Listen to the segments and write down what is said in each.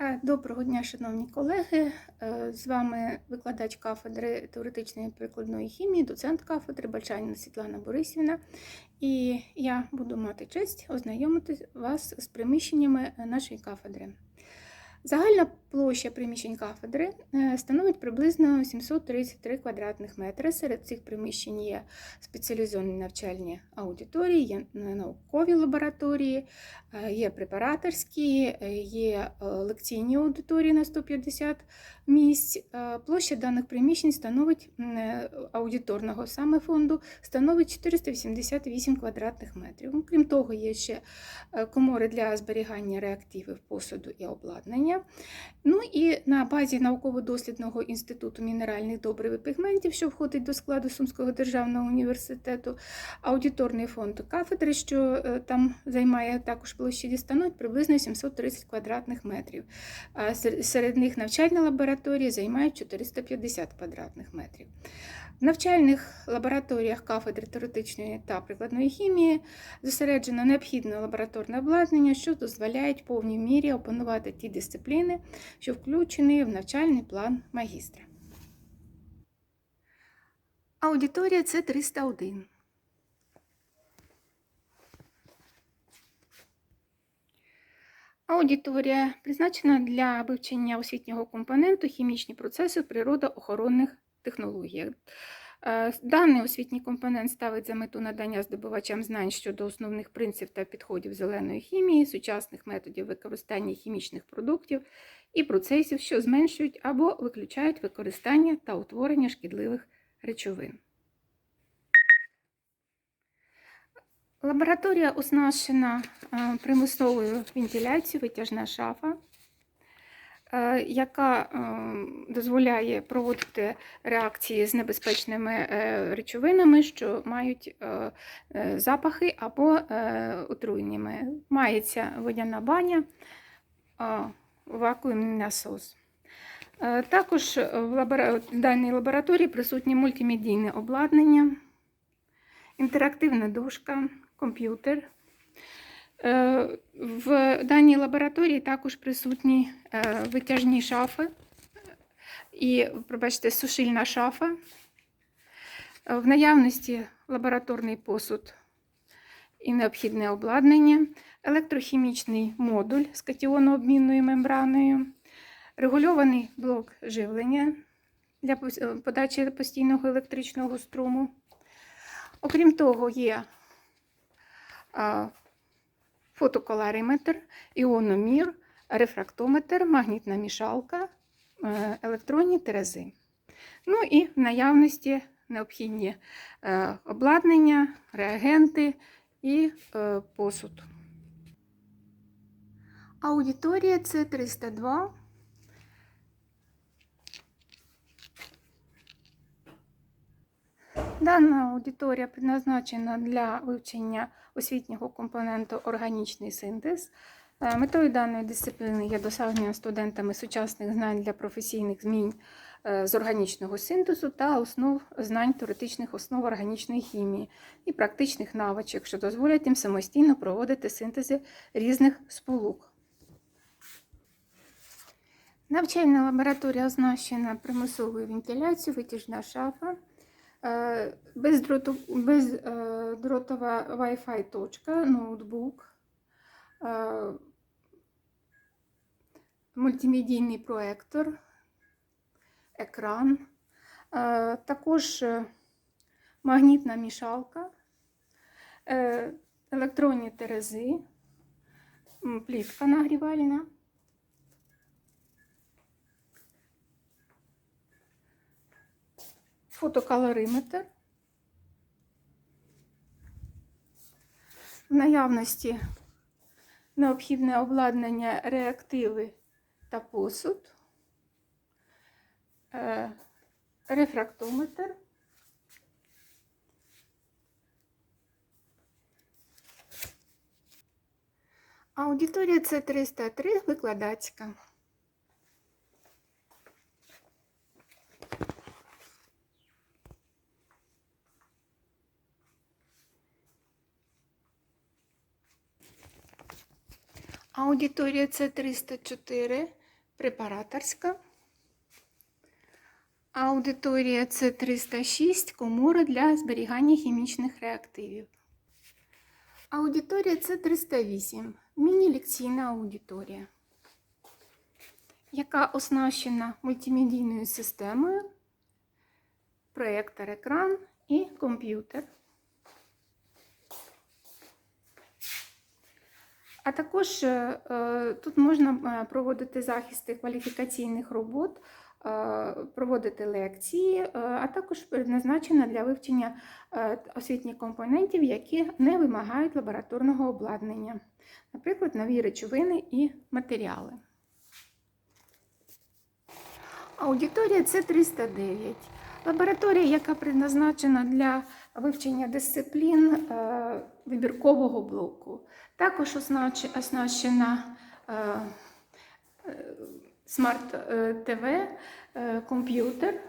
Е, Доброго дня, шановні колеги. Е, З вами викладач кафедри теоретичної прикладної хімії, доцент кафедри Бальчанина Світлана Борисівна. І я буду мати честь ознайомити вас з приміщеннями нашої кафедри. Загальна площа приміщень кафедри е, становить приблизно 733 квадратних метри. Серед цих приміщень є спеціалізовані навчальні аудиторії, є е, наукові лабораторії, е, є препараторські, є лекційні аудиторії на 150 місць. Площа даних приміщень становить аудиторного саме фонду становить 488 квадратних метрів. Крім того, є ще комори для зберігання реактивів, посуду і обладнання. Ну і на базі науково-дослідного інституту мінеральних добрив і пігментів, що входить до складу Сумського державного університету, аудиторний фонд кафедри, що е, там займає також площі, становить приблизно 730 квадратних метрів. Серед них навчальні лабораторії займають 450 квадратних метрів. Навчальних лабораторіях кафедри теоретичної та прикладної хімії зосереджено необхідне лабораторне обладнання, що дозволяє в повній мірі опанувати ті дисципліни, що включені в навчальний план магістра. Аудиторія це 301. Аудиторія призначена для вивчення освітнього компоненту хімічні процеси природоохоронних технологіях. Е, Даний освітній компонент ставить за мету надання здобувачам знань щодо основних принципів та підходів зеленої хімії, сучасних методів використання хімічних продуктів і процесів, що зменшують або виключають використання та утворення шкідливих речовин. Лабораторія оснащена е, примусовою вентиляцією, витяжна шафа, яка е, дозволяє проводити реакції з небезпечними е, речовинами, що мають е, е, запахи або е, отруйними. Мається водяна баня, е, вакуумний насос. Е, Також в даній лабораторії присутнє мультимедійне обладнання, інтерактивна дошка, комп'ютер. Е, В даній лабораторії також присутні е, витяжні шафи і, пробачте, сушильна шафа. Е, В наявності лабораторний посуд і необхідне обладнання, електрохімічний модуль з катіонообмінною мембраною, регульований блок живлення для подачі постійного електричного струму. Окрім того, є а, фотоколариметр, іономір, рефрактометр, магнітна мішалка, е, електронні терези. Ну і в наявності необхідні е, обладнання, реагенти і е, посуд. Аудиторія це 302. Дана аудиторія предназначена для вивчення освітнього компоненту органічний синтез. Е, Метою даної дисципліни є досягнення студентами сучасних знань для професійних змін е, з органічного синтезу та основ знань теоретичних основ органічної хімії і практичних навичок, що дозволять їм самостійно проводити синтези різних сполук. Навчальна лабораторія оснащена примусовою вентиляцією, витяжна шафа. Е, Бездротова Wi-Fi точка, ноутбук, е, мультимедійний проектор, екран, е, також е, магнітна мішалка, е, електронні терези, м, плівка нагрівальна. Фотокалориметр. В наявності необхідне обладнання реактиви та посуд, Е, рефрактометр. Аудиторія це 303 викладацька. Аудиторія це 304 препараторська. Аудиторія це 306 комора для зберігання хімічних реактивів. Аудиторія це 308 міні-лекційна аудиторія, яка оснащена мультимедійною системою, проєктор екран і комп'ютер. А також е, е, тут можна е, проводити захисти кваліфікаційних робот, проводити лекції, а також предназначена для вивчення освітніх компонентів, які не вимагають лабораторного обладнання, наприклад, нові речовини і матеріали. Аудиторія це 309. Лабораторія, яка предназначена для вивчення дисциплін вибіркового блоку. Також оснащена е, е, смарт е, ТВ, комп'ютер.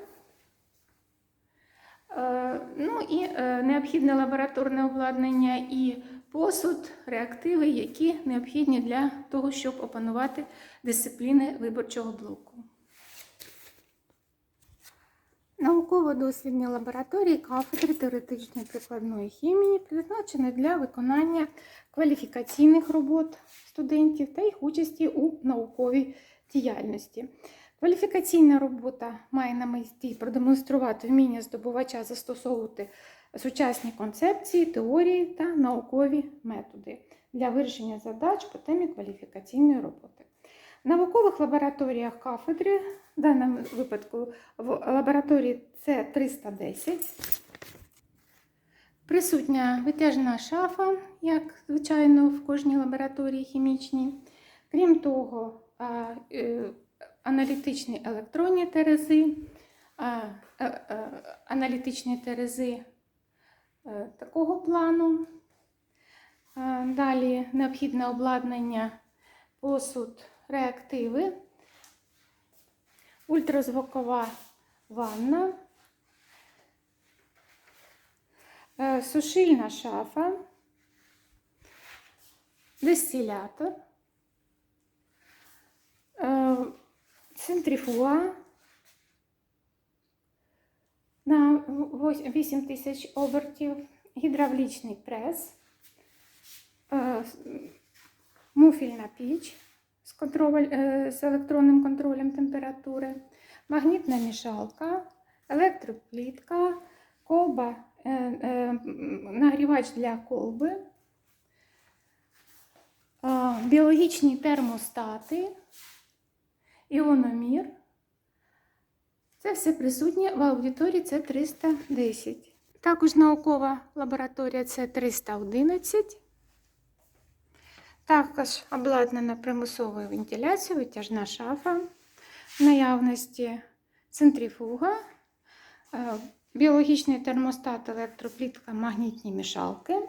Ну і необхідне лабораторне обладнання і посуд, реактиви, які необхідні для того, щоб опанувати дисципліни виборчого блоку. Науково-дослідні лабораторії кафедри теоретичної прикладної хімії призначені для виконання кваліфікаційних робот студентів та їх участі у науковій діяльності. Кваліфікаційна робота має на меті продемонструвати вміння здобувача застосовувати сучасні концепції, теорії та наукові методи для вирішення задач по темі кваліфікаційної роботи. Наукових лабораторіях кафедри, в даному випадку в лабораторії це 310. Присутня витяжна шафа, як звичайно в кожній лабораторії хімічній. Крім того, е, аналітичні електронні терези, е, е, аналітичні терези такого плану. Далі необхідне обладнання, посуд, реактиви, ультразвукова ванна, е, сушильна шафа, дистилятор, е, центрифуга. На 8 тисяч обертів, гідравлічний прес, е, муфільна піч з, контроль, е, з електронним контролем температури, магнітна мішалка, електроплітка, колба, е, е, нагрівач для колби, біологічні термостати, іономір. Це все присутнє в аудиторії це 310. Також наукова лабораторія це 311. Також обладнана примусовою вентиляцією, витяжна шафа, в наявності центрифуга, е, біологічний термостат, електроплітка, магнітні мішалки,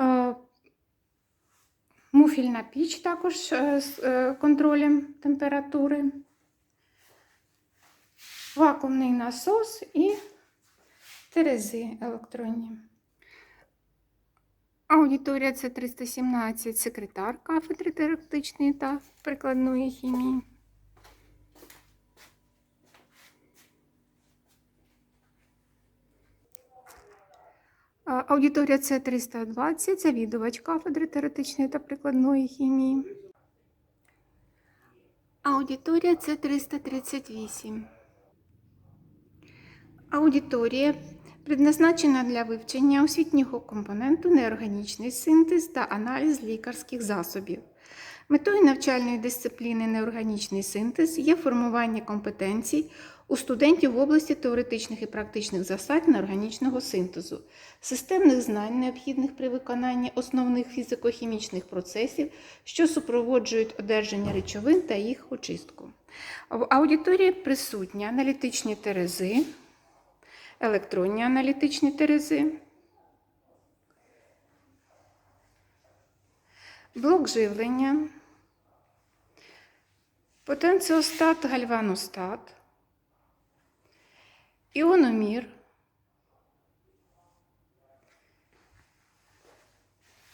е, муфільна піч також е, з контролем температури, вакуумний насос і терези електронні. Аудиторія це 317, секретар кафедри теоретичної та прикладної хімії. Аудиторія це 320, завідувач кафедри теоретичної та прикладної хімії. Аудиторія це 338. Аудиторія предназначена для вивчення освітнього компоненту неорганічний синтез та аналіз лікарських засобів. Метою навчальної дисципліни неорганічний синтез є формування компетенцій у студентів в області теоретичних і практичних засад неорганічного синтезу, системних знань, необхідних при виконанні основних фізико-хімічних процесів, що супроводжують одержання речовин та їх очистку. В аудиторії присутні аналітичні терези, електронні аналітичні терези, блок живлення, потенціостат, гальваностат, іономір,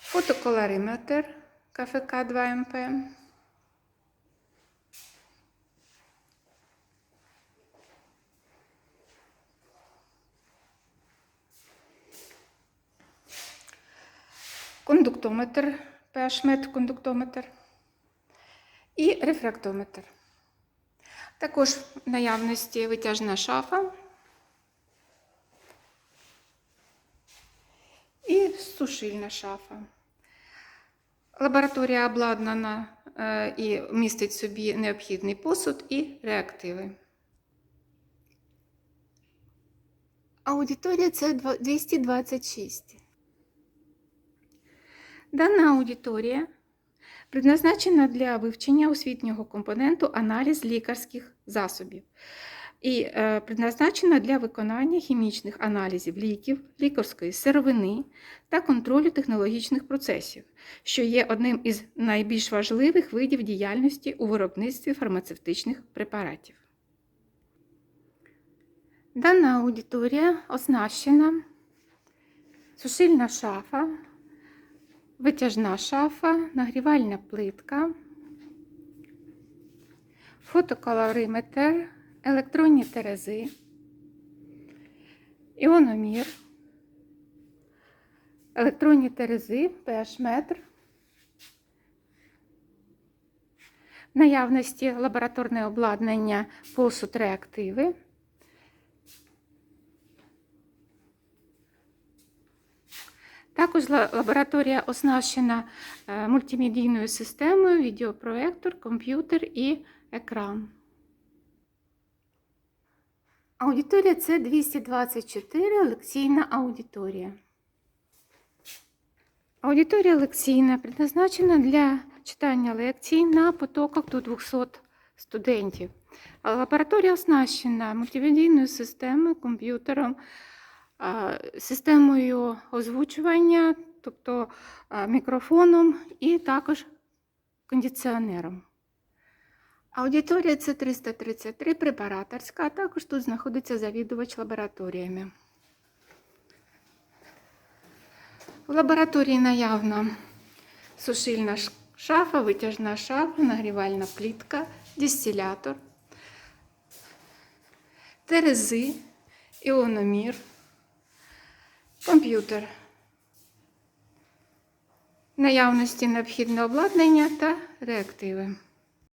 фотоколориметр КФК 2МП, кондуктометр, пешмет кондуктометр і рефрактометр. Також в наявності витяжна шафа і сушильна шафа. Лабораторія обладнана е, і містить собі необхідний посуд і реактиви. Аудиторія це 226. Дана аудиторія предназначена для вивчення освітнього компоненту аналіз лікарських засобів і е, предназначена для виконання хімічних аналізів ліків, лікарської сировини та контролю технологічних процесів, що є одним із найбільш важливих видів діяльності у виробництві фармацевтичних препаратів. Дана аудиторія оснащена сушильна шафа, витяжна шафа, нагрівальна плитка, фотокалориметр, електронні терези, іономір, електронні терези, pH-метр, наявності лабораторне обладнання посуд реактиви. Також лабораторія оснащена е, мультимедійною системою, відеопроектор, комп'ютер і екран. Аудиторія це 224 лекційна аудиторія. Аудиторія лекційна предназначена для читання лекцій на потоках до 200 студентів. Лабораторія оснащена мультимедійною системою, комп'ютером, системою озвучування, тобто мікрофоном і також кондиціонером. Аудиторія це 333 препараторська, а також тут знаходиться завідувач лабораторіями. В лабораторії наявна сушильна шафа, витяжна шафа, нагрівальна плітка, дистилятор, терези, іономір, комп'ютер. Наявності необхідне обладнання та реактиви.